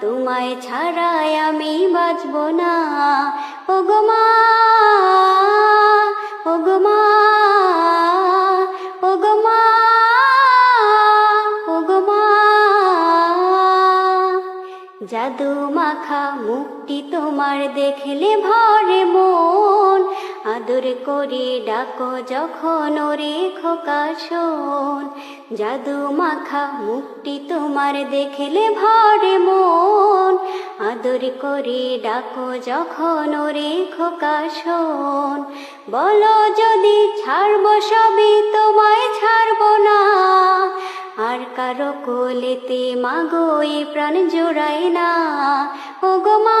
তোমায় ছাড়াই আমি বাঁচব না। ওগো মা ওগো মা ওগো মা ওগো মা। জাদু মাখা মুক্তি তোমার দেখলে ভরে মন। আদর করে ডাকো যখন ওরে খোকা শোন। জাদু মাখা মুক্তি তোমার দেখলে ভরে মন। আদর করে ডাকো যখন ওরে খোকা শোন বলো যদি ছাড়ব সবই, তোমায় ছাড়ব না। আর কারও কোলেতে মাগো এই প্রাণ জোড়ায় না। ওগো মা